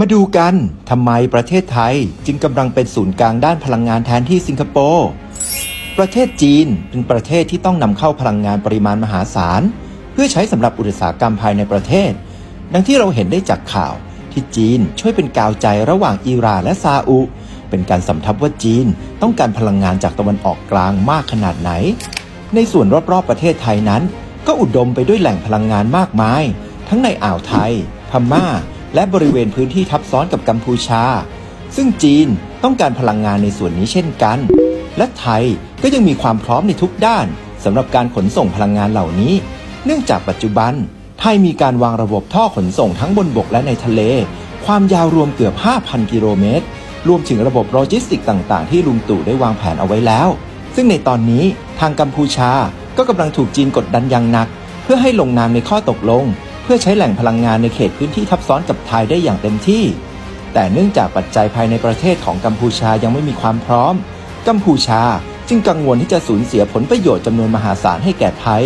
มาดูกันทำไมประเทศไทยจึงกำลังเป็นศูนย์กลางด้านพลังงานแทนที่สิงคโปร์ ประเทศจีนเป็นประเทศที่ต้องนำเข้าพลังงานปริมาณมหาศาล เพื่อใช้สำหรับอุตสาหกรรมภายในประเทศ ดังที่เราเห็นได้จากข่าวที่จีนช่วยเป็นกาวใจระหว่างอิหร่านและซาอุ เป็นการสำทับว่าจีนต้องการพลังงานจากตะวันออกกลางมากขนาดไหน ในส่วนรอบๆประเทศไทยนั้น ก็อุดมไปด้วยแหล่งพลังงานมากมาย ทั้งในอ่าวไทย พม่า และบริเวณพื้นที่ทับซ้อนกับกัมพูชา ซึ่งจีนต้องการพลังงานในส่วนนี้เช่นกัน และไทยก็ยังมีความพร้อมในทุกด้านสำหรับการขนส่งพลังงานเหล่านี้ เนื่องจากปัจจุบัน ไทยมีการวางระบบท่อขนส่งทั้งบนบกและในทะเล ความยาวรวมเกือบ 5,000 กิโลเมตร รวมถึงระบบโลจิสติกต่าง ๆ ที่ลุงตู่ได้วางแผนเอาไว้แล้ว ซึ่งในตอนนี้ทางกัมพูชาก็กำลังถูกจีนกดดันอย่างหนัก เพื่อให้ลงนามในข้อตกลง พื่อใช้แหล่งพลังงานในเขตพื้นที่ทับซ้อนกับไทยได้อย่างเต็มที่ แต่เนื่องจากปัจจัยภายในประเทศของกัมพูชายังไม่มีความพร้อม กัมพูชาจึงกังวลที่จะสูญเสียผลประโยชน์จำนวนมหาศาลให้แก่ไทย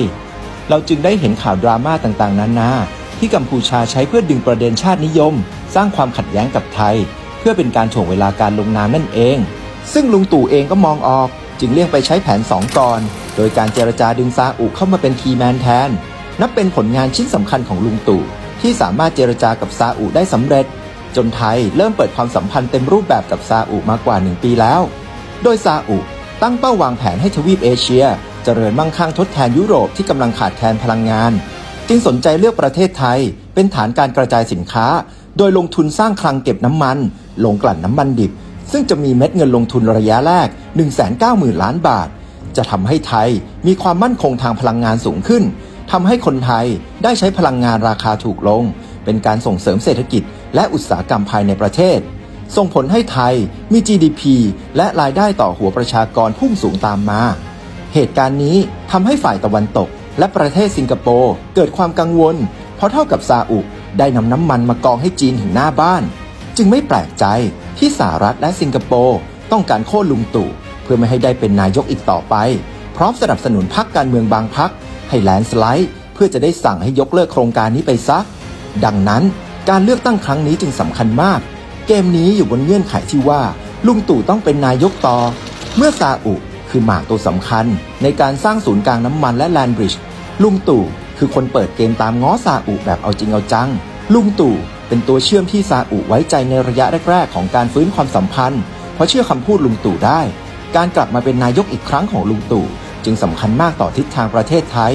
เราจึงได้เห็นข่าวดราม่าต่างๆ นานาที่กัมพูชาใช้เพื่อดึงประเด็นชาตินิยม สร้างความขัดแย้งกับไทย เพื่อเป็นการถ่วงเวลาการลงนามนั่นเอง ซึ่งลุงตู่เองก็มองออก จึงเลี่ยงไปใช้แผน2ก่อนโดยการเจรจาดึงซาอุเข้ามาเป็นคีแมนแทน นับเป็นผลงานชิ้นสำคัญของลุงตู่ที่สามารถเจรจากับซาอุได้สำเร็จ จนไทยเริ่มเปิดความสัมพันธ์เต็มรูปแบบกับซาอุมากว่า 1 ปีแล้ว โดยซาอุตั้งเป้าวางแผนให้ทวีปเอเชีย เจริญมั่งคั่งทดแทนยุโรปที่กำลังขาดแคลนพลังงาน จึงสนใจเลือกประเทศไทย เป็นฐานการกระจายสินค้า โดยลงทุนสร้างคลังเก็บน้ำมันลงกลั่นน้ำมันดิบ ซึ่งจะมีเม็ดเงินลงทุนระยะแรก 190,000 ล้านบาท จะทำให้ไทยมีความมั่นคงทางพลังงานสูงขึ้น ทำให้คนไทยได้ใช้พลังงานราคาถูกลง เป็นการส่งเสริมเศรษฐกิจ และอุตสาหกรรมภายในประเทศ ส่งผลให้ไทยมี GDP และรายได้ต่อหัวประชากรพุ่งสูงตามมา เหตุการณ์นี้ทำให้ฝ่ายตะวันตก และประเทศสิงคโปร์เกิดความกังวล เพราะเท่ากับซาอุได้นำน้ำมันมากองให้จีนถึงหน้าบ้าน จึงไม่แปลกใจที่สหรัฐและสิงคโปร์ต้องการโค่นลุงตู่เพื่อไม่ให้ได้เป็นนายกอีกต่อไป พร้อมสนับสนุนพรรคการเมืองบางพรรค ให้แลนสไลด์ เพื่อจะได้สั่งให้ยกเลิกโครงการนี้ไปซะ ดังนั้นการเลือกตั้งครั้งนี้จึงสำคัญมาก เกมนี้อยู่บนเงื่อนไขที่ว่า ลุงตู่ต้องเป็นนายกต่อ เมื่อซาอุคือหมากตัวสำคัญ ในการสร้างศูนย์กลางน้ำมันและแลนบริดจ์ลุงตู่คือคนเปิดเกมตามง้อซาอุแบบเอาจริงเอาจัง ลุงตู่เป็นตัวเชื่อมที่ซาอุไว้ใจในระยะแรก ๆ ของการฟื้นความสัมพันธ์ เพราะเชื่อคำพูดลุงตู่ได้ การกลับมาเป็นนายกอีกครั้งของลุงตู่ จึงสำคัญมากต่อทิศทางประเทศไทย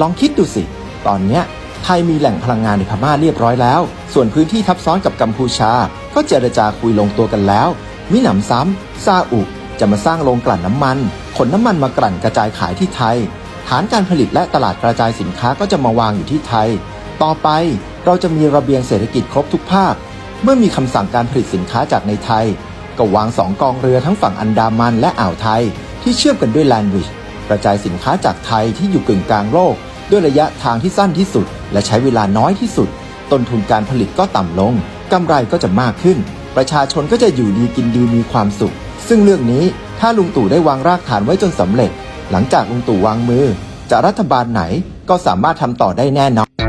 ลองคิดดูสิ ตอนเนี้ยไทยมีแหล่งพลังงานในพม่าเรียบร้อยแล้ว ส่วนพื้นที่ทับซ้อนกับกัมพูชา ก็เจรจาคุยลงตัวกันแล้ว มิหนำซ้ำซาอุจะมาสร้างโรงกลั่นน้ำมัน ขนน้ำมันมากลั่นกระจายขายที่ไทย ฐานการผลิตและตลาดกระจายสินค้าก็จะมาวางอยู่ที่ไทย ต่อไปเราจะมีระเบียงเศรษฐกิจครบทุกภาค เมื่อมีคำสั่งการผลิตสินค้าจากในไทย ก็วางสองกองเรือทั้งฝั่งอันดามันและอ่าวไทย ที่เชื่อมกันด้วยแลนด์บริดจ์ กระจายสินค้าจากไทยที่อยู่กึ่งกลางโลก ด้วยระยะทางที่สั้นที่สุด และใช้เวลาน้อยที่สุด ต้นทุนการผลิตก็ต่ำลงกำไรก็จะมากขึ้น ประชาชนก็จะอยู่ดีกินดีมีความสุข ซึ่งเรื่องนี้ถ้าลุงตู่ได้วางรากฐานไว้จนสำเร็จ หลังจากลุงตู่วางมือ จะรัฐบาลไหนก็สามารถทำต่อได้แน่นอน